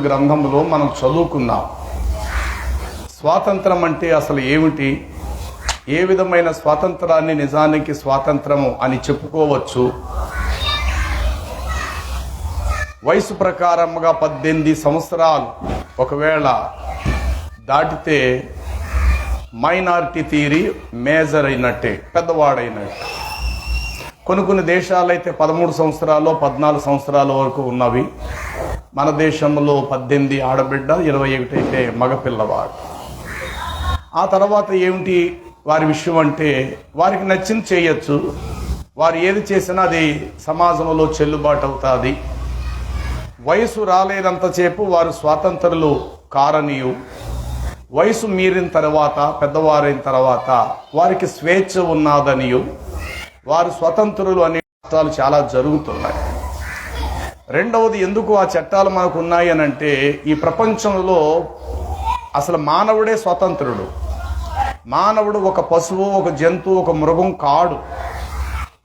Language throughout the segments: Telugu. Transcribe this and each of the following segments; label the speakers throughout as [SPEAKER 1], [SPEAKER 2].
[SPEAKER 1] గ్రంథంలో మనం చదువుకున్నాం. స్వాతంత్రం అంటే అసలు ఏమిటి? ఏ విధమైన స్వాతంత్రాన్ని నిజానికి స్వాతంత్రము అని చెప్పుకోవచ్చు? వయసు ప్రకారంగా పద్దెనిమిది సంవత్సరాలు ఒకవేళ దాటితే మైనారిటీ తీరి మేజర్ అయినట్టే పెద్దవాడైనట్టు. కొన్ని కొన్ని దేశాలైతే పదమూడు సంవత్సరాలు పద్నాలుగు సంవత్సరాల వరకు ఉన్నవి. మన దేశంలో పద్దెనిమిది ఆడబిడ్డ ఇరవై ఒకటి అయితే మగపిల్లవాడు. ఆ తర్వాత ఏమిటి వారి విషయం అంటే వారికి నచ్చింది చేయొచ్చు. వారు ఏది చేసినా అది సమాజంలో చెల్లుబాటు అవుతుంది. వయసు రాలేదంతసేపు వారు స్వాతంత్రులు కారనీయు. వయసు మీరిన తర్వాత పెద్దవారైన తర్వాత వారికి స్వేచ్ఛ ఉన్నదనియు. వారు స్వతంత్రులు అనే రాష్ట్రాలు చాలా జరుగుతున్నాయి. రెండవది ఎందుకు ఆ చట్టాలు మనకు ఉన్నాయి అని అంటే ఈ ప్రపంచంలో అసలు మానవుడే స్వతంత్రుడు. మానవుడు ఒక పశువు ఒక జంతువు ఒక మృగం కాడు.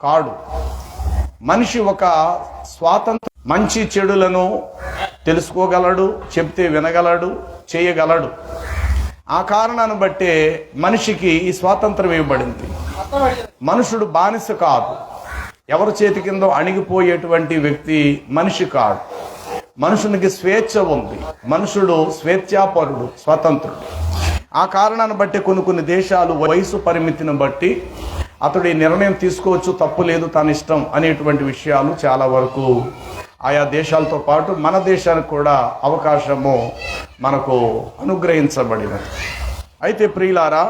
[SPEAKER 1] కాడు. మనిషి ఒక స్వాతంత్ర మంచి చెడులను తెలుసుకోగలడు చెప్తే వినగలడు చేయగలడు. ఆ కారణాన్ని బట్టే మనిషికి ఈ స్వాతంత్రం ఇవ్వబడింది. మనుషుడు బానిస కాదు. ఎవరి చేతి కింద అణిగిపోయేటువంటి వ్యక్తి మనిషి కాడు. మనుషునికి స్వేచ్ఛ ఉంది. మనుషుడు స్వేచ్ఛాపరుడు స్వతంత్రుడు. ఆ కారణాన్ని బట్టి కొన్ని కొన్ని దేశాలు వయసు పరిమితిని బట్టి అతడు ఈ నిర్ణయం తీసుకోవచ్చు తప్పు లేదు తన ఇష్టం అనేటువంటి విషయాలు చాలా వరకు ఆయా దేశాలతో పాటు మన దేశానికి కూడా అవకాశము మనకు అనుగ్రహించబడినది. అయితే ప్రియులారా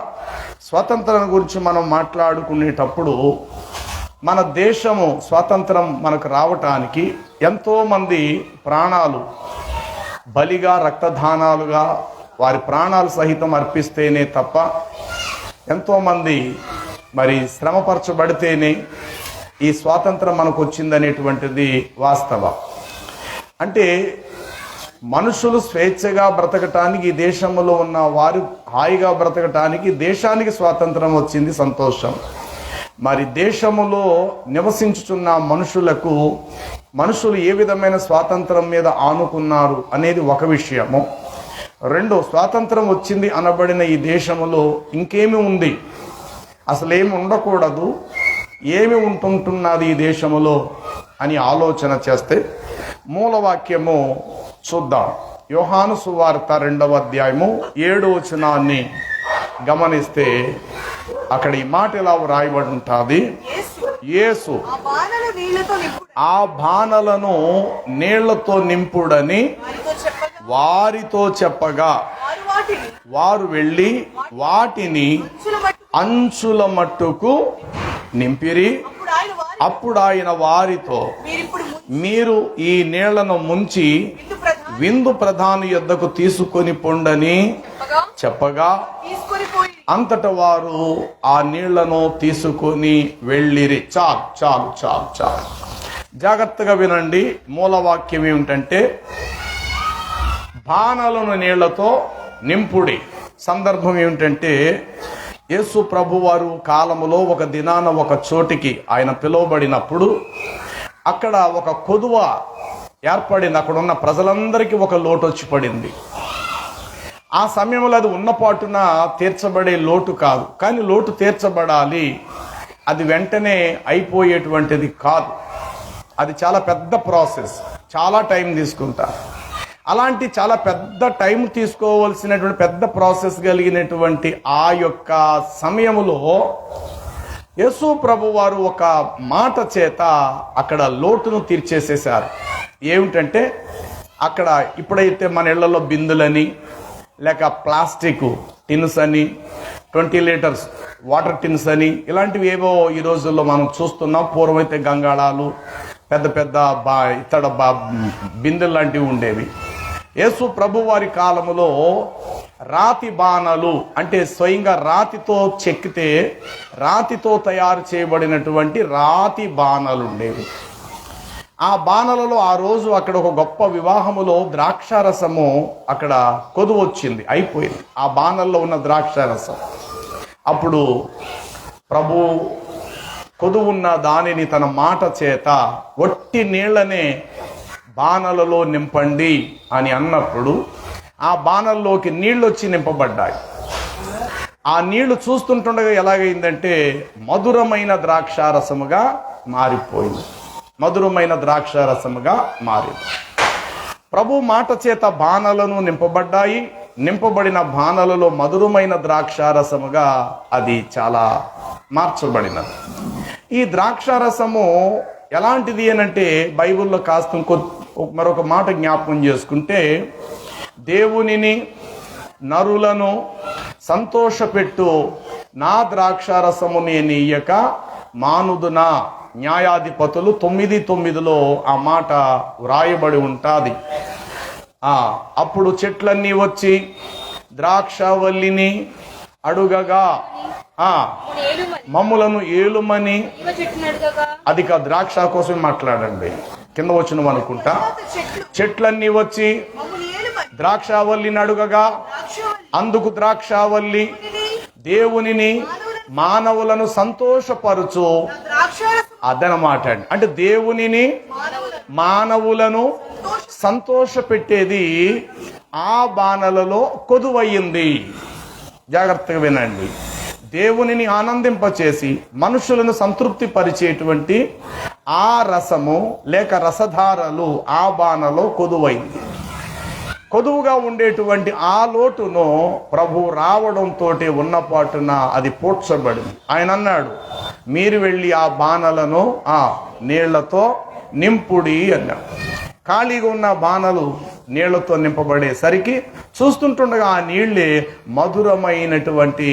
[SPEAKER 1] స్వాతంత్రం గురించి మనం మాట్లాడుకునేటప్పుడు మన దేశము స్వాతంత్రం మనకు రావటానికి ఎంతోమంది ప్రాణాలు బలిగా రక్తదానాలుగా వారి ప్రాణాలు సహితం అర్పిస్తేనే తప్ప ఎంతోమంది మరి శ్రమపరచబడితేనే ఈ స్వాతంత్రం మనకు వచ్చిందనేటువంటిది వాస్తవం. అంటే మనుషులు స్వేచ్ఛగా బ్రతకటానికి దేశంలో ఉన్న వారు హాయిగా బ్రతకటానికి దేశానికి స్వాతంత్రం వచ్చింది సంతోషం. మరి దేశములో నివసించుచున్న మనుషులకు మనుషులు ఏ విధమైన స్వాతంత్రం మీద ఆనుకున్నారు అనేది ఒక విషయము. రెండు స్వాతంత్రం వచ్చింది అనబడిన ఈ దేశములో ఇంకేమి ఉంది? అసలు ఏమి ఉండకూడదు. ఏమి ఉంటుంటున్నది ఈ దేశములో అని ఆలోచన చేస్తే మూలవాక్యము చూద్దాం. యోహాను సువార్త రెండవ అధ్యాయము ఏడు వచనాన్ని గమనిస్తే అక్కడ ఈ మాట ఇలా వ్రాయబడి ఉంటుంది? యేసు.
[SPEAKER 2] ఆ
[SPEAKER 1] బాణలను నీళ్ళతో నింపుడని
[SPEAKER 2] వారితో చెప్పగా. వారు
[SPEAKER 1] వెళ్ళి వాటిని
[SPEAKER 2] అంచుల మట్టు
[SPEAKER 1] అంచుల మట్టుకు నింపిరి.
[SPEAKER 2] అప్పుడు ఆయన
[SPEAKER 1] వారితో మీరు ఈ నీళ్ళను ముంచి
[SPEAKER 2] విందు ప్రధాన
[SPEAKER 1] యొద్దకు తీసుకొని పొండని
[SPEAKER 2] చెప్పగా.
[SPEAKER 1] అంతట వారు ఆ నీళ్ళను తీసుకొని వెళ్ళిరి. చాలు చాలు చాలు చాలు. జాగ్రత్తగా వినండి. మూలవాక్యం ఏమిటంటే బాణలను నీళ్ళతో నింపుడి. సందర్భం ఏమిటంటే యేసు ప్రభువారు కాలములో ఒక దినాన ఒక చోటికి ఆయన పిలువబడినప్పుడు అక్కడ ఒక కొదువ ఏర్పడింది. అక్కడ ఉన్న ప్రజలందరికీ ఒక లోటు వచ్చి పడింది. ఆ సమయంలో అది ఉన్నపాటున తీర్చబడే లోటు కాదు. కానీ లోటు తీర్చబడాలి. అది వెంటనే అయిపోయేటువంటిది కాదు. అది చాలా పెద్ద ప్రాసెస్. చాలా టైం తీసుకుంటారు అలాంటి చాలా పెద్ద టైం తీసుకోవలసినటువంటి పెద్ద ప్రాసెస్ కలిగినటువంటి ఆ యొక్క సమయములో యేసు ప్రభు వారు ఒక మాట చేత అక్కడ లోటును తీర్చేసేశారు. ఏమిటంటే అక్కడ ఇప్పుడైతే మన ఇళ్ళలో బిందులని లేక ప్లాస్టిక్ టిన్స్ అని ట్వంటీ లీటర్స్ వాటర్ టిన్స్ అని ఇలాంటివి ఏవో ఈ రోజుల్లో మనం చూస్తున్నాం. పూర్వమైతే గంగాళాలు పెద్ద పెద్ద బా ఇతడ బా బిందెలు లాంటివి ఉండేవి. యేసు ప్రభు వారి కాలంలో రాతి బాణలు అంటే స్వయంగా రాతితో చెక్కితే రాతితో తయారు చేయబడినటువంటి రాతి బాణలు ఉండేవి. ఆ బాణలలో ఆ రోజు అక్కడ ఒక గొప్ప వివాహములో ద్రాక్షారసము అక్కడ కొదువు వచ్చింది అయిపోయింది. ఆ బాణల్లో ఉన్న ద్రాక్షారసం. అప్పుడు ప్రభు కొదువున్న దానిని తన మాట చేత ఒట్టి నీళ్ళనే బాణలలో నింపండి అని అన్నప్పుడు ఆ బాణల్లోకి నీళ్ళు వచ్చి నింపబడ్డాయి. ఆ నీళ్ళు చూస్తుంటుండగా ఎలాగైందంటే మధురమైన ద్రాక్షారసముగా మారిపోయింది. మధురమైన ద్రాక్షారసముగా మారింది. ప్రభు మాట చేత బాణలను నింపబడ్డాయి. నింపబడిన బాణలలో మధురమైన ద్రాక్షారసముగా అది చాలా మార్చబడినది. ఈ ద్రాక్షారసము ఎలాంటిది అనంటే బైబిల్లో కాస్త ఇంకో మరొక మాట జ్ఞాపకం చేసుకుంటే దేవునిని నరులను సంతోషపెట్టు నా ద్రాక్షారసము నేను ఇయ్యక మానుదునా? న్యాయాధిపతులు తొమ్మిది తొమ్మిదిలో ఆ మాట వ్రాయబడి ఉంటుంది. అప్పుడు చెట్లన్నీ వచ్చి ద్రాక్షవల్లిని అడుగగా మమ్ములను ఏలుమని
[SPEAKER 3] అదిక
[SPEAKER 1] అది ద్రాక్ష కోసం మాట్లాడండి. కింద వచ్చిన అనుకుంటా చెట్లన్నీ వచ్చి ద్రాక్షావల్లిని అడుగగా అందుకు ద్రాక్షావల్లి దేవునిని మానవులను సంతోషపరుచు అదనమాట అండి అంటే దేవునిని
[SPEAKER 2] మానవులను
[SPEAKER 1] సంతోషపెట్టేది సంతోష పెట్టేది ఆ బాణలలో కొదువయ్యింది. జాగ్రత్తగా వినండి. దేవునిని ఆనందింపచేసి మనుషులను సంతృప్తి పరిచేటువంటి ఆ రసము లేక రసధారలు ఆ బాణలో కొదువైంది కొదువుగా ఉండేటువంటి ఆ లోటును ప్రభు రావడంతో ఉన్నపాటున అది పోడ్చబడింది. ఆయన అన్నాడు మీరు వెళ్ళి ఆ బాణలను ఆ నీళ్ళతో నింపుడి అన్నాడు ఖాళీగా ఉన్న బాణలు నీళ్ళతో నింపబడేసరికి చూస్తుంటుండగా ఆ నీళ్ళే మధురమైనటువంటి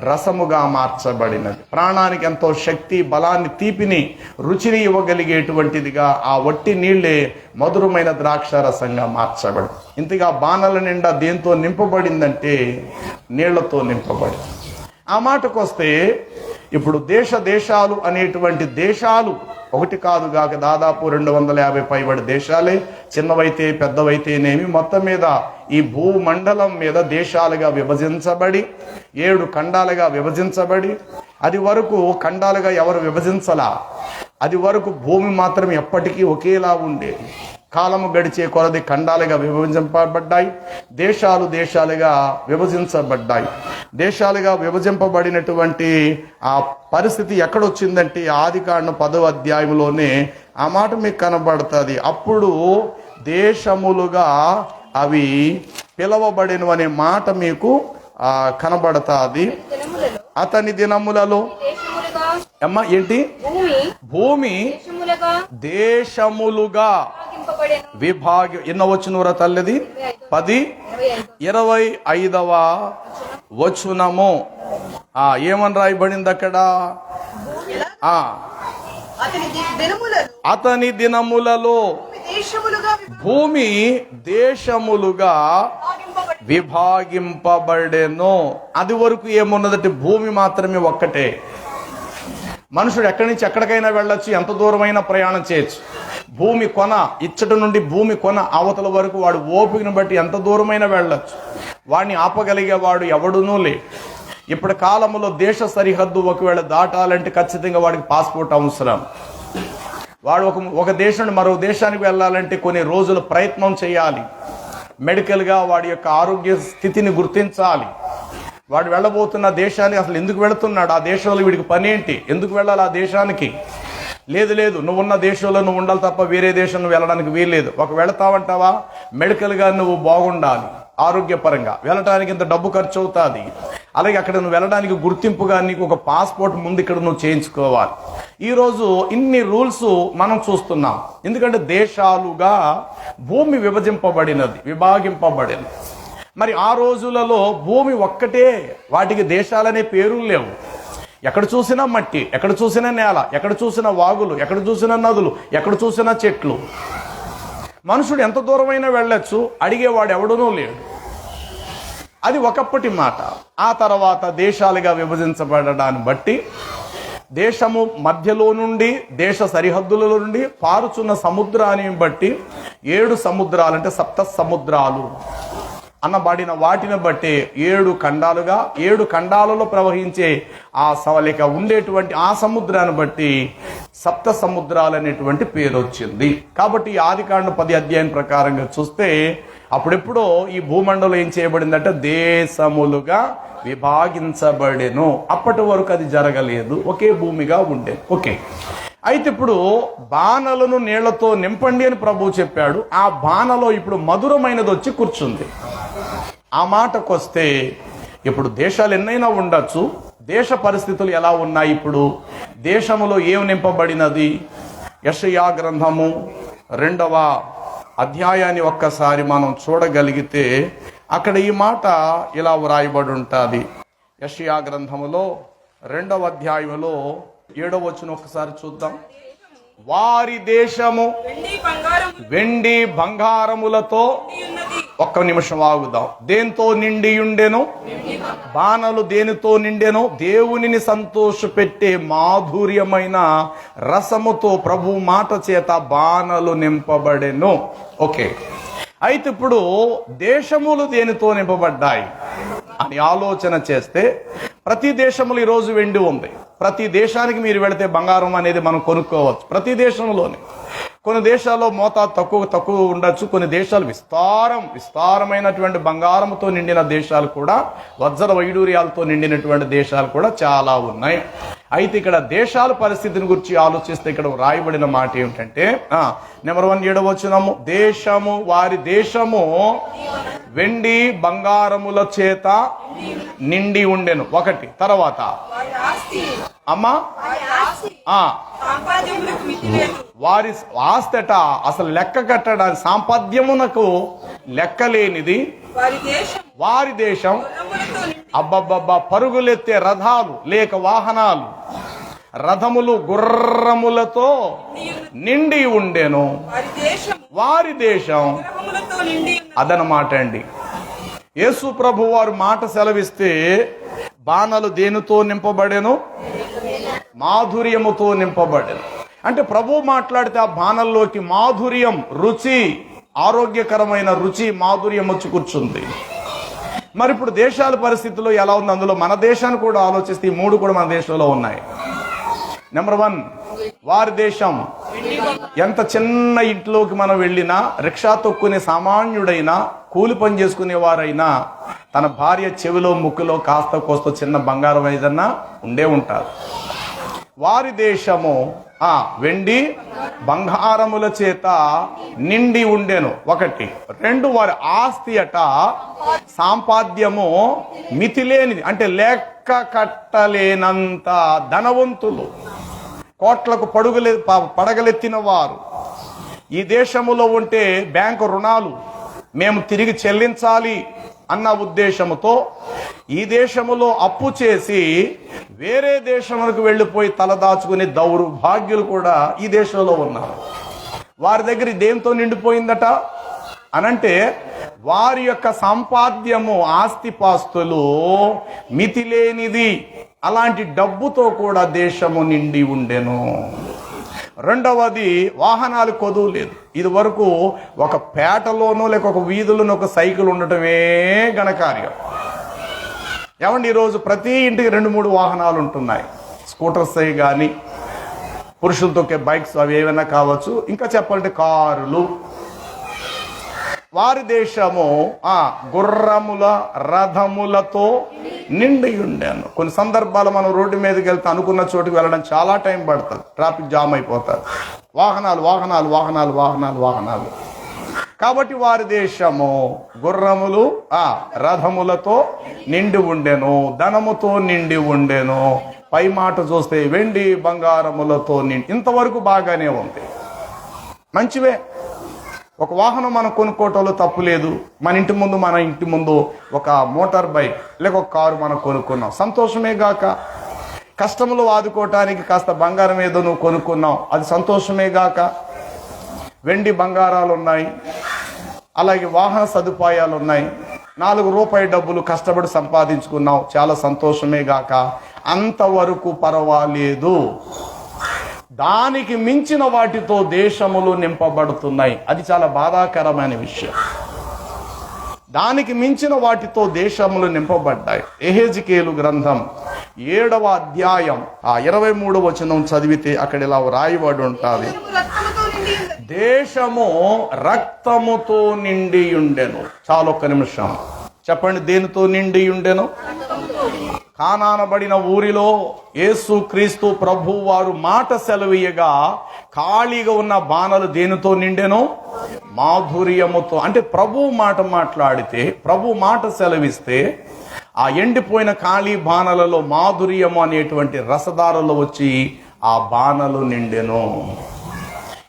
[SPEAKER 1] రసముగా మార్చబడినది. ప్రాణానికి ఎంతో శక్తి బలాన్ని తీపిని రుచిని ఇవ్వగలిగేటువంటిదిగా ఆ వట్టి నీళ్ళే మధురమైన ద్రాక్ష రసంగా మార్చబడి ఇంతగా బాణల నిండా దేంతో నింపబడిందంటే నీళ్ళతో నింపబడి. ఆ మాటకొస్తే ఇప్పుడు దేశ దేశాలు అనేటువంటి దేశాలు ఒకటి కాదు కాక దాదాపు రెండు వందల యాభై పైబడి దేశాలే. చిన్నవైతే పెద్దవైతేనేమి మొత్తం మీద ఈ భూమండలం మీద దేశాలుగా విభజించబడి ఏడు ఖండాలుగా విభజించబడి అది వరకు ఖండాలుగా ఎవరు విభజించలా? అది వరకు భూమి మాత్రం ఎప్పటికీ ఒకేలా ఉండేది. కాలము గడిచే కొలది ఖండాలుగా విభజింపబడ్డాయి. దేశాలు దేశాలుగా విభజించబడ్డాయి. దేశాలుగా విభజింపబడినటువంటి ఆ పరిస్థితి ఎక్కడొచ్చిందంటే ఆది కాండం పదవ అధ్యాయంలోనే ఆ మాట మీకు కనబడుతుంది. అప్పుడు దేశములుగా అవి పిలవబడిన అనే మాట మీకు ఆ, కనబడుతుంది. అతని దినములలో అమ్మ ఏంటి?
[SPEAKER 3] భూమి దేశములుగా
[SPEAKER 1] విభాగ ఎన్న వచ్చినూర తల్లిది? పది
[SPEAKER 3] ఇరవై ఐదు.
[SPEAKER 1] ఇరవై ఐదవ వచనము. ఆ ఏమని రాయబడింది అక్కడ?
[SPEAKER 2] అతని
[SPEAKER 1] దినములలో
[SPEAKER 2] భూమి దేశములుగా
[SPEAKER 1] భూమి దేశములుగా
[SPEAKER 2] విభాగింపబడి
[SPEAKER 1] విభాగింపబడెను. అది వరకు ఏమున్నదంటే భూమి మాత్రమే ఒక్కటే. మనుషుడు ఎక్కడి నుంచి ఎక్కడికైనా వెళ్ళొచ్చు ఎంత దూరమైనా ప్రయాణం చేయొచ్చు. భూమి కొన ఇచ్చట నుండి భూమి కొన అవతల వరకు వాడు ఓపికను బట్టి ఎంత దూరమైనా వెళ్ళచ్చు. వాడిని ఆపగలిగేవాడు ఎవడునూ లేడు. ఇప్పుడు కాలంలో దేశ సరిహద్దు ఒకవేళ దాటాలంటే ఖచ్చితంగా వాడికి పాస్పోర్ట్ అవసరం. వాడు ఒక ఒక దేశం మరో దేశానికి వెళ్ళాలంటే కొన్ని రోజులు ప్రయత్నం చేయాలి. మెడికల్గా వాడి యొక్క ఆరోగ్య స్థితిని గుర్తించాలి. వాడు వెళ్ళబోతున్న దేశానికి అసలు ఎందుకు వెళుతున్నాడు? ఆ దేశంలో వీడికి పని ఏంటి? ఎందుకు వెళ్ళాలి ఆ దేశానికి? లేదు లేదు నువ్వు ఉన్న దేశంలో నువ్వు ఉండాలి తప్ప వేరే దేశం నువ్వు వెళ్ళడానికి వీల్లేదు. ఒక వెళతావంటావా మెడికల్గా నువ్వు బాగుండాలి ఆరోగ్యపరంగా. వెళ్ళటానికి ఇంత డబ్బు ఖర్చు అవుతుంది అలాగే అక్కడ నువ్వు వెళ్ళడానికి గుర్తింపుగా నీకు ఒక పాస్పోర్ట్ ముందు ఇక్కడ నువ్వు చేయించుకోవాలి. ఈరోజు ఇన్ని రూల్స్ మనం చూస్తున్నాం. ఎందుకంటే దేశాలుగా భూమి విభజింపబడినది విభాగింపబడినది. మరి ఆ రోజులలో భూమి ఒక్కటే వాటికి దేశాలనే పేరు లేవు. ఎక్కడ చూసినా మట్టి ఎక్కడ చూసినా నేల ఎక్కడ చూసినా వాగులు ఎక్కడ చూసినా నదులు ఎక్కడ చూసినా చెట్లు. మనుషుడు ఎంత దూరమైనా వెళ్ళొచ్చు అడిగేవాడు ఎవడునూ లేడు. అది ఒకప్పటి మాట. ఆ తర్వాత దేశాలుగా విభజించబడడాన్ని బట్టి దేశము మధ్యలో నుండి దేశ సరిహద్దుల నుండి పారుచున్న సముద్రాన్ని బట్టి ఏడు సముద్రాలు అంటే సప్త సముద్రాలు. అన్నబడిన వాటిని బట్టి ఏడు ఖండాలుగా ఏడు ఖండాలలో ప్రవహించే ఆ సవలిక ఉండేటువంటి ఆ సముద్రాన్ని బట్టి సప్త సముద్రాలు అనేటువంటి పేరు వచ్చింది కాబట్టి ఈ ఆదికాండ పది అధ్యాయం ప్రకారంగా చూస్తే అప్పుడెప్పుడో ఈ భూమండలం ఏం చేయబడిందంటే దేశములుగా విభాగించబడెను. అప్పటి వరకు అది జరగలేదు. ఒకే భూమిగా ఉండేది ఓకే. అయితే ఇప్పుడు బాణలను నీళ్ళతో నింపండి అని ప్రభు చెప్పాడు. ఆ బాణలో ఇప్పుడు మధురమైనది వచ్చి కూర్చుంది. ఆ మాటకొస్తే ఇప్పుడు దేశాలు ఎన్నైనా ఉండొచ్చు దేశ పరిస్థితులు ఎలా ఉన్నాయి ఇప్పుడు? దేశములో ఏం నింపబడినది? యషయా గ్రంథము రెండవ అధ్యాయాన్ని ఒక్కసారి మనం చూడగలిగితే అక్కడ ఈ మాట ఇలా వ్రాయబడి ఉంటుంది యషయా గ్రంథములో రెండవ అధ్యాయంలో ఏడవ వచ్చిన ఒకసారి చూద్దాం. వారి దేశము
[SPEAKER 2] వెండి బంగారం
[SPEAKER 1] వెండి బంగారములతో ఒక్క నిమిషం ఆగుదాం. దేంతో నిండి ఉండెను బాణలు దేనితో నిండెను? దేవునిని సంతోషపెట్టే మాధుర్యమైన రసముతో ప్రభు మాట చేత బాణలు నింపబడెను. ఓకే. అయితే ఇప్పుడు దేశములు దేనితో నింపబడ్డాయి? అని ఆలోచన చేస్తే ప్రతి దేశములు ఈరోజు వెండి ఉంది. ప్రతి దేశానికి మీరు వెళితే బంగారం అనేది మనం కొనుక్కోవచ్చు. ప్రతి దేశంలోనే. కొన్ని దేశాల్లో మోతాదు తక్కువ తక్కువ ఉండొచ్చు. కొన్ని దేశాలు విస్తారం విస్తారమైనటువంటి బంగారంతో నిండిన దేశాలు కూడా వజ్ర వైడూర్యాలతో నిండినటువంటి దేశాలు కూడా చాలా ఉన్నాయి. అయితే ఇక్కడ దేశాల పరిస్థితిని గురించి ఆలోచిస్తే ఇక్కడ రాయబడిన మాట ఏమిటంటే నెంబర్ వన్ ఏడవచ్చునము దేశము వారి దేశము వెండి బంగారముల చేత నిండి ఉండెను. ఒకటి తర్వాత అమ్మా? వారి ఆస్తట అసలు లెక్క కట్టడానికి సాంపద్యమునకు లెక్కలేనిది.
[SPEAKER 2] వారి దేశం
[SPEAKER 1] వారి దేశం అబ్బబ్బబ్బా పరుగులెత్తే రథాలు లేక వాహనాలు. రథములు గుర్రములతో నిండి ఉండేను.
[SPEAKER 2] వారి దేశం
[SPEAKER 1] అదనమాట అండి. యేసు ప్రభు వారు మాట సెలవిస్తే బాణలు దేనితో నింపబడెను? మాధుర్యముతో నింపబడెను. అంటే ప్రభు మాట్లాడితే ఆ బాణల్లోకి మాధుర్యం రుచి ఆరోగ్యకరమైన రుచి మాధుర్యం వచ్చి కూర్చుంది. మరి ఇప్పుడు దేశాల పరిస్థితుల్లో ఎలా ఉంది? అందులో మన దేశాన్ని కూడా ఆలోచిస్తే ఈ మూడు కూడా మన దేశంలో ఉన్నాయి. నెంబర్ వన్ వారి దేశం. ఎంత చిన్న ఇంట్లోకి మనం వెళ్ళినా రిక్షా తొక్కునే సామాన్యుడైనా కూలి పని చేసుకునే వారైనా తన భార్య చెవిలో ముక్కులో కాస్త కోస్త చిన్న బంగారం ఏదన్నా ఉండే ఉంటారు. వారి దేశము ఆ వెండి బంగారముల చేత నిండి ఉండెను. ఒకటి. రెండు వారి ఆస్తి అట సాంపాద్యము మితిలేనిది అంటే లెక్క కట్టలేనంత ధనవంతులు. కోట్లకు పడుగులే పడగలెత్తిన వారు ఈ దేశములో ఉంటే బ్యాంకు రుణాలు మేము తిరిగి చెల్లించాలి అన్న ఉద్దేశముతో ఈ దేశములో అప్పు చేసి వేరే దేశములకు వెళ్ళిపోయి తలదాచుకునే దౌర్భాగ్యులు కూడా ఈ దేశంలో ఉన్నారు. వారి దగ్గర దేంతో నిండిపోయిందట? అనంటే వారి యొక్క సంపాద్యము ఆస్తిపాస్తులు మితిలేనిది. అలాంటి డబ్బుతో కూడా దేశము నిండి ఉండెను. రెండవది వాహనాలు కొదువు లేదు ఇది వరకు ఒక పేటలోనో లేక ఒక వీధిలోనో ఒక సైకిల్ ఉండటమే ఘనకార్యం. ఏమండి ఈరోజు ప్రతి ఇంటికి రెండు మూడు వాహనాలు ఉంటున్నాయి. స్కూటర్స్ కానీ పురుషులు తొక్కే బైక్స్ అవి ఏమైనా కావచ్చు. ఇంకా చెప్పాలంటే కారులు వారి దేశము ఆ గుర్రముల రథములతో నిండి ఉండాను కొన్ని సందర్భాలు మనం రోడ్డు మీదకి వెళ్తే అనుకున్న చోటుకి వెళ్ళడం చాలా టైం పడుతుంది. ట్రాఫిక్ జామ్ అయిపోతుంది. వాహనాలు వాహనాలు వాహనాలు వాహనాలు వాహనాలు. కాబట్టి వారి దేశము గుర్రములు ఆ రథములతో నిండి ఉండెను. ధనముతో నిండి ఉండెను. పై మాట చూస్తే వెండి బంగారములతో నిండి ఇంతవరకు బాగానే ఉంది. మంచివే. ఒక వాహనం మనం కొనుక్కోవటంలో తప్పు లేదు. మన ఇంటి ముందు మన ఇంటి ముందు ఒక మోటార్ బైక్ లేక ఒక కారు మనం కొనుక్కున్నాం. సంతోషమే గాక. కష్టములు ఆదుకోవటానికి కాస్త బంగారం ఏదో నువ్వు కొనుక్కున్నావు. అది సంతోషమే గాక. వెండి బంగారాలు ఉన్నాయి అలాగే వాహన సదుపాయాలు ఉన్నాయి నాలుగు రూపాయి డబ్బులు కష్టపడి సంపాదించుకున్నావు. చాలా సంతోషమే గాక. అంతవరకు పర్వాలేదు. దానికి మించిన వాటితో దేశములు నింపబడుతున్నాయి. అది చాలా బాధాకరమైన విషయం. దానికి మించిన వాటితో దేశములు నింపబడ్డాయి. ఎహెజికేలు గ్రంథం ఏడవ అధ్యాయం. ఆ ఇరవై మూడవ వచనం చదివితే అక్కడ ఇలా వ్రాయబడి ఉంటుంది. దేశము రక్తముతో నిండి ఉండెను. చాలు ఒక్క నిమిషం. చెప్పండి దేనితో నిండి ఉండెను? కానానబడిన ఊరిలో యేసు క్రీస్తు ప్రభు వారు మాట సెలవీయగా ఖాళీగా ఉన్న బాణలు దేనితో నిండెను? మాధుర్యముతో. అంటే ప్రభు మాట మాట్లాడితే ప్రభు మాట సెలవిస్తే ఆ ఎండిపోయిన ఖాళీ బాణలలో మాధుర్యము అనేటువంటి రసదారులు వచ్చి ఆ బాణలు నిండెను.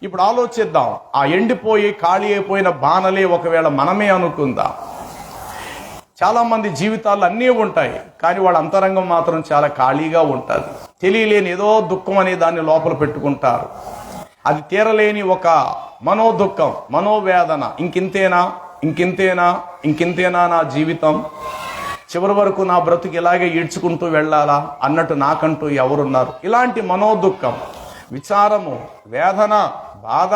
[SPEAKER 1] ఇప్పుడు ఆలోచిద్దాం. ఆ ఎండిపోయి ఖాళీ అయిపోయిన బాణలే ఒకవేళ మనమే అనుకుందాం. చాలామంది జీవితాలు అన్నీ ఉంటాయి కానీ వాళ్ళ అంతరంగం మాత్రం చాలా ఖాళీగా ఉంటుంది. తెలియలేని ఏదో దుఃఖం అనే దాన్ని లోపల పెట్టుకుంటారు. అది తీరలేని ఒక మనోదుఖం మనోవేదన. ఇంకింతేనా? ఇంకింతేనా? ఇంకింతేనా నా జీవితం? చివరి వరకు నా బ్రతుకు ఇలాగే ఈడ్చుకుంటూ వెళ్ళాలా? అన్నట్టు నాకంటూ ఎవరున్నారు? ఇలాంటి మనోదుఖం విచారము వేదన బాధ.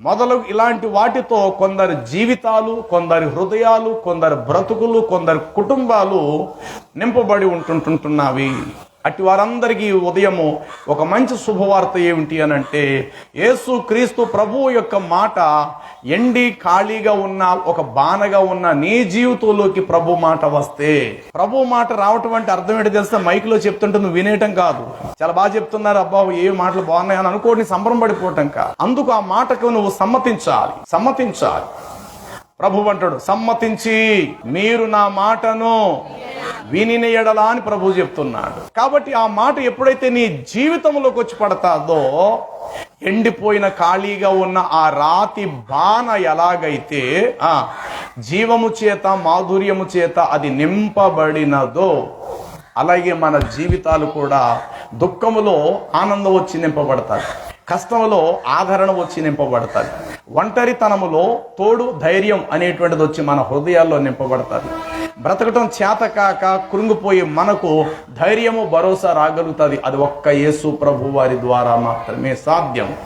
[SPEAKER 1] మొదలు ఇలాంటి వాటితో కొందరి జీవితాలు కొందరి హృదయాలు కొందరి బ్రతుకులు కొందరి కుటుంబాలు నింపబడి ఉంటుంటున్నవి అటు వారందరికీ ఉదయము ఒక మంచి శుభవార్త ఏమిటి అని అంటే యేసు క్రీస్తు ప్రభు యొక్క మాట ఎండి ఖాళీగా ఉన్న ఒక బానగా ఉన్న నీ జీవితంలోకి ప్రభు మాట వస్తే. ప్రభు మాట రావటం అంటే అర్థం ఏంటి తెలిస్తే మైక్లో చెప్తుంటే నువ్వు వినేయటం కాదు. చాలా బాగా చెప్తున్నారు అబ్బా ఏ మాటలు బాగున్నాయి అని అనుకోని సంబరం పడిపోవటం కాదు. అందుకు ఆ మాటకు నువ్వు సమ్మతించాలి సమ్మతించాలి. ప్రభు అంటాడు సమ్మతించి మీరు నా మాటను వినిన ఎడలా అని ప్రభు చెప్తున్నాడు. కాబట్టి ఆ మాట ఎప్పుడైతే నీ జీవితంలోకి వచ్చి పడతాదో ఎండిపోయిన ఖాళీగా ఉన్న ఆ రాతి బాణ ఎలాగైతే ఆ జీవము చేత మాధుర్యము చేత అది నింపబడినదో అలాగే మన జీవితాలు కూడా దుఃఖములో ఆనందం వచ్చి నింపబడతాయి కష్టంలో ఆదరణ వచ్చి నింపబడతాయి. ఒంటరితనములో తోడు ధైర్యం అనేటువంటిది వచ్చి మన హృదయాల్లో నింపబడతాది. బ్రతకటం చేతకాక కృంగిపోయి మనకు ధైర్యము భరోసా రాగలుగుతుంది. అది ఒక్క యేసు ప్రభు వారి ద్వారా మాత్రమే సాధ్యం.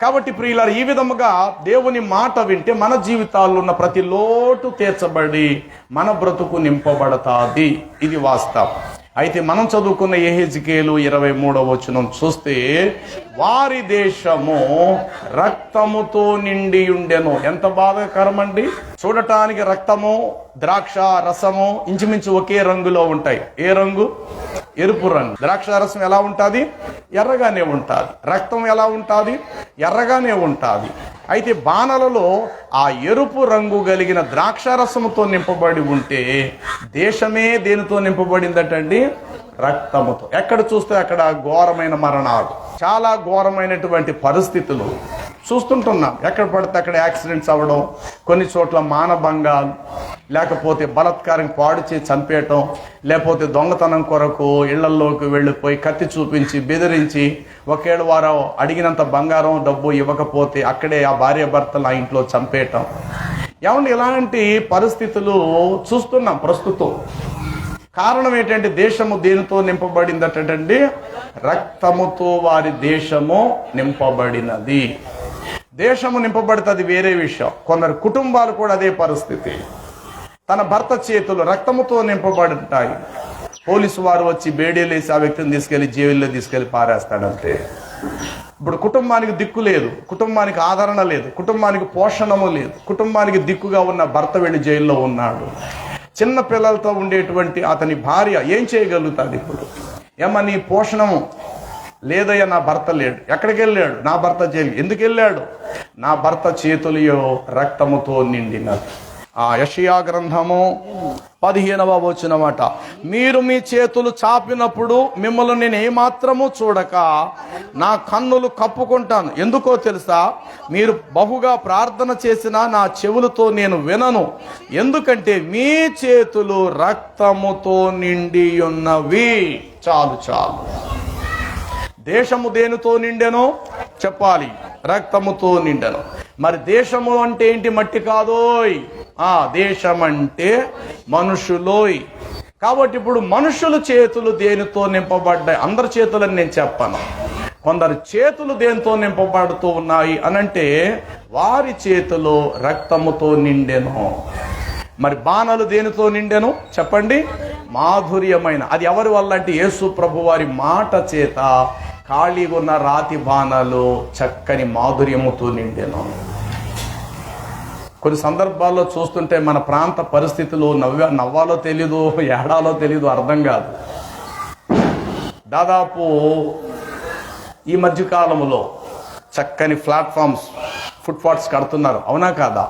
[SPEAKER 1] కాబట్టి ప్రియులారు ఈ విధముగా దేవుని మాట వింటే మన జీవితాల్లో ఉన్న ప్రతి లోటు తీర్చబడి మన బ్రతుకు నింపబడతాది. ఇది వాస్తవం. అయితే మనం చదువుకున్న ఏహెజ్కేలు ఇరవై మూడవ వచనం చూస్తే వారి దేశము రక్తముతో నిండి ఉండెను. ఎంత బాధాకరమండి చూడటానికి రక్తము ద్రాక్ష రసము ఇంచుమించు ఒకే రంగులో ఉంటాయి. ఏ రంగు? ఎరుపు రంగు. ద్రాక్ష రసం ఎలా ఉంటుంది? ఎర్రగానే ఉంటుంది. రక్తం ఎలా ఉంటుంది? ఎర్రగానే ఉంటుంది. అయితే బాణలలో ఆ ఎరుపు రంగు కలిగిన ద్రాక్ష రసముతో నింపబడి ఉంటే దేశమే దేనితో నింపబడిందటండి? రక్తముతో. ఎక్కడ చూస్తే అక్కడ ఘోరమైన మరణాలు. చాలా ఘోరమైనటువంటి పరిస్థితులు. చూస్తుంటున్నాం. ఎక్కడ పడితే అక్కడ యాక్సిడెంట్స్ అవ్వడం కొన్ని చోట్ల మానభంగాలు లేకపోతే బలత్కారం పాడు చేసి చంపేయటం లేకపోతే దొంగతనం కొరకు ఇళ్ళల్లోకి వెళ్ళిపోయి కత్తి చూపించి బెదిరించి ఒకేళ్ళ వారు అడిగినంత బంగారం డబ్బు ఇవ్వకపోతే అక్కడే ఆ భార్య భర్తలు ఆ ఇంట్లో చంపేయటం. ఏమండి ఇలాంటి పరిస్థితులు చూస్తున్నాం ప్రస్తుతం. కారణం ఏంటంటే దేశము దేనితో నింపబడిందటండి రక్తముతో వారి దేశము నింపబడినది. దేశము నింపబడుతుంది వేరే విషయం. కొందరు కుటుంబాలు కూడా అదే పరిస్థితి. తన భర్త చేతులు రక్తముతో నింపబడుంటాయి పోలీసు వారు వచ్చి బేడీలేసి ఆ వ్యక్తిని తీసుకెళ్ళి జైల్లో తీసుకెళ్ళి పారేస్తాడంతే. ఇప్పుడు కుటుంబానికి దిక్కు లేదు. కుటుంబానికి ఆదరణ లేదు. కుటుంబానికి పోషణము లేదు. కుటుంబానికి దిక్కుగా ఉన్న భర్త వెళ్ళి జైల్లో ఉన్నాడు. చిన్న పిల్లలతో ఉండేటువంటి అతని భార్య ఏం చేయగలుగుతుంది ఇప్పుడు? ఏమని పోషణము? లేదయ్యా నా భర్త లేడు. ఎక్కడికి వెళ్ళాడు? నా భర్త జైలు ఎందుకు వెళ్ళాడు? నా భర్త చేతులయో రక్తముతో నిండినది. ఆ యషియా గ్రంథము పదిహేనవ వచ్చినమాట మీరు మీ చేతులు చాపినప్పుడు మిమ్మల్ని నేను ఏమాత్రము చూడక నా కన్నులు కప్పుకుంటాను. ఎందుకో తెలుసా? మీరు బహుగా ప్రార్థన చేసిన నా చెవులతో నేను వినను. ఎందుకంటే మీ చేతులు రక్తముతో నిండి ఉన్నవి చాలు చాలు. దేశము దేనితో నిండెను చెప్పాలి. రక్తముతో నిండెను. మరి దేశము అంటే ఏంటి మట్టి కాదోయ్? ఆ దేశం అంటే మనుషులోయ్. కాబట్టి ఇప్పుడు మనుషుల చేతులు దేనితో నింపబడ్డాయి? అందరి చేతులని నేను చెప్పను. కొందరు చేతులు దేనితో నింపబడుతూ ఉన్నాయి అనంటే వారి చేతులు రక్తముతో నిండెను. మరి బాణలు దేనితో నిండెను చెప్పండి? మాధుర్యమైన. అది ఎవరి వల్ల అంటే యేసు ప్రభు వారి మాట చేత ఖాళీగా ఉన్న రాతి బాణాలు చక్కని మాధుర్యముతో నిండాను. కొన్ని సందర్భాల్లో చూస్తుంటే మన ప్రాంత పరిస్థితులు నవ్వ నవ్వాలో తెలీదు ఏడాలో తెలీదు అర్థం కాదు. దాదాపు ఈ మధ్యకాలంలో చక్కని ప్లాట్ఫామ్స్ ఫుట్పాత్స్ కడుతున్నారు. అవునా కాదా?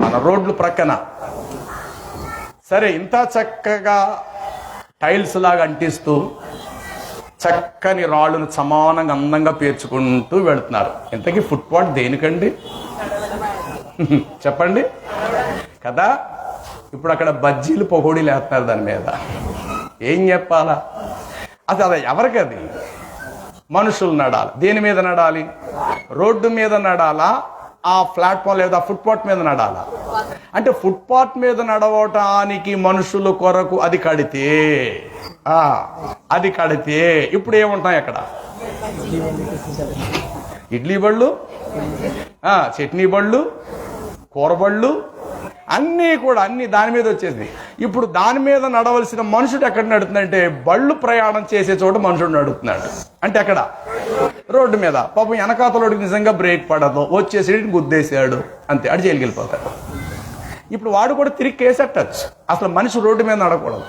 [SPEAKER 1] మన రోడ్లు ప్రక్కన. సరే ఇంత చక్కగా టైల్స్ లాగా అంటిస్తూ చక్కని రాళ్ళను సమానంగా అందంగా పేర్చుకుంటూ వెళుతున్నారు. ఇంతకీ ఫుట్పాత్ దేనికండి? చెప్పండి. కదా ఇప్పుడు అక్కడ బజ్జీలు పొగోడీలు వేస్తున్నారు దాని మీద. ఏం చెప్పాలా? అది అది ఎవరికి అది? మనుషులు నడాలి. దేని మీద నడాలి? రోడ్డు మీద నడాలా? ఆ ప్లాట్ఫామ్ లేదా ఫుట్పాత్ మీద నడాలా? అంటే ఫుట్పాత్ మీద నడవటానికి మనుషుల కొరకు అది కడితే అది కడితే ఇప్పుడు ఏముంటాయి అక్కడ? ఇడ్లీ బళ్ళు చట్నీ బళ్ళు కూర బళ్ళు అన్నీ కూడా అన్ని దాని మీద వచ్చేసింది ఇప్పుడు దాని మీద నడవలసిన మనుషుడు ఎక్కడ నడుతుందంటే బళ్ళు ప్రయాణం చేసే చోట మనుషుడు నడుస్తున్నాడు అంటే ఎక్కడ? రోడ్డు మీద. పాపం వెనకాతలోడికి నిజంగా బ్రేక్ పడదు. వచ్చేసి గుద్దేశాడు. అంతే. అడి జైలుకి వెళ్ళిపోతాడు. ఇప్పుడు వాడు కూడా తిరిగి కేసెట్టచ్చు అసలు మనిషి రోడ్డు మీద నడకూడదు.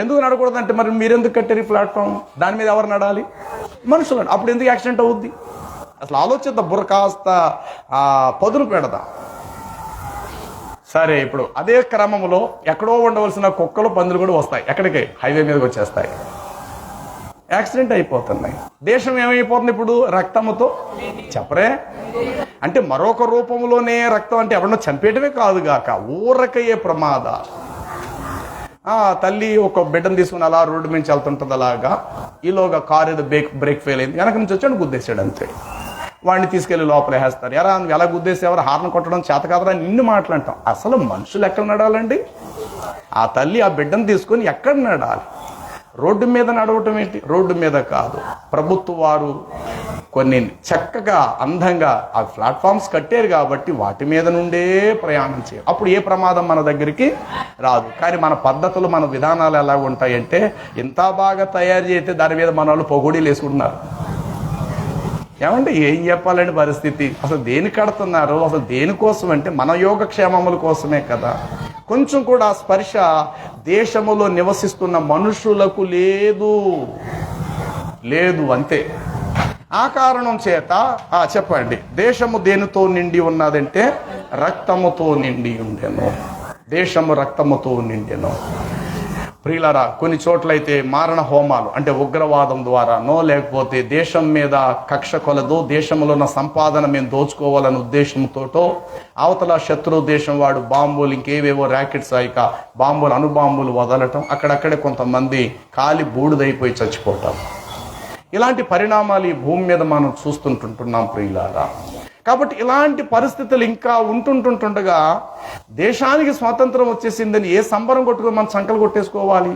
[SPEAKER 1] ఎందుకు నడకూడదు అంటే మరి మీరెందుకు కట్టారు ఈ ప్లాట్ఫామ్? దాని మీద ఎవరు నడాలి? మనుషులు. అప్పుడు ఎందుకు యాక్సిడెంట్ అవుద్ది? అసలు ఆలోచిద్దాం బుర్ర కాస్త పదును పెడదాం? సరే ఇప్పుడు అదే క్రమంలో ఎక్కడో ఉండవలసిన కుక్కలు పందులు కూడా వస్తాయి. ఎక్కడికి? హైవే మీదకి వచ్చేస్తాయి. యాక్సిడెంట్ అయిపోతున్నాయి. దేశం ఏమైపోతుంది ఇప్పుడు? రక్తముతో? చెప్పరే. అంటే మరొక రూపంలోనే రక్తం అంటే ఎవరినో చంపేయటమే కాదుగాక ఊరకయ్యే ప్రమాదాలు. ఆ తల్లి ఒక బిడ్డను తీసుకుని అలా రోడ్డు మించి వెళ్తుంటుంది అలాగా. ఈలోగా కారు ఏదో బ్రేక్ బ్రేక్ ఫెయిల్ అయింది. వెనక నుంచి వచ్చాడు గుద్దేశాడు అంతే. వాడిని తీసుకెళ్ళి లోపల వేస్తారు. ఎరా ఎలా గుద్దేసి ఎవరు హార్న్ కొట్టడం చేత కాదరా నిన్ను మాట్లాడటం అసలు మనుషులు ఎక్కడ నడాలండి? ఆ తల్లి ఆ బిడ్డను తీసుకొని ఎక్కడ నడాలి? రోడ్డు మీద నడవటం ఏంటి? రోడ్డు మీద కాదు. ప్రభుత్వ వారు కొన్ని చక్కగా అందంగా ఆ ప్లాట్ఫామ్స్ కట్టారు కాబట్టి వాటి మీద నుండే ప్రయాణం చేయాలి. అప్పుడు ఏ ప్రమాదం మన దగ్గరికి రాదు. కానీ మన పద్ధతులు మన విధానాలు ఎలా ఉంటాయంటే ఇంత బాగా తయారు చేస్తే దాని మీద మన వాళ్ళు పొగోడీలు వేసుకుంటున్నారు. ఏమంటే ఏం చెప్పాలండి పరిస్థితి? అసలు దేని కడుతున్నారు? అసలు దేనికోసం అంటే మన యోగక్షేమముల కోసమే కదా. కొంచెం కూడా ఆ స్పర్శ దేశములో నివసిస్తున్న మనుషులకు లేదు. లేదు అంతే. ఆ కారణం చేత ఆ చెప్పండి. దేశము దేనితో నిండి ఉన్నదంటే రక్తముతో నిండి ఉండెను. దేశము రక్తముతో నిండెను. ప్రియులరా కొన్ని చోట్లయితే మారణ హోమాలు అంటే ఉగ్రవాదం ద్వారానో లేకపోతే దేశం మీద కక్ష కొలదు దేశంలో ఉన్న సంపాదన మేము దోచుకోవాలనే ఉద్దేశంతోటో అవతల శత్రు దేశం వాడు బాంబులు ఇంకేవేవో ర్యాకెట్స్ అయ్యాక బాంబులు అణుబాంబులు వదలటం అక్కడక్కడే కొంతమంది కాలి బూడిదైపోయి చచ్చిపోవటం ఇలాంటి పరిణామాలు ఈ భూమి మీద మనం చూస్తుంటుంటున్నాం ప్రియులారా. కాబట్టి ఇలాంటి పరిస్థితులు ఇంకా ఉంటుంటుంటుండగా దేశానికి స్వాతంత్రం వచ్చేసిందని ఏ సంబరం కొట్టుకుని మనం సంకలు కొట్టేసుకోవాలి?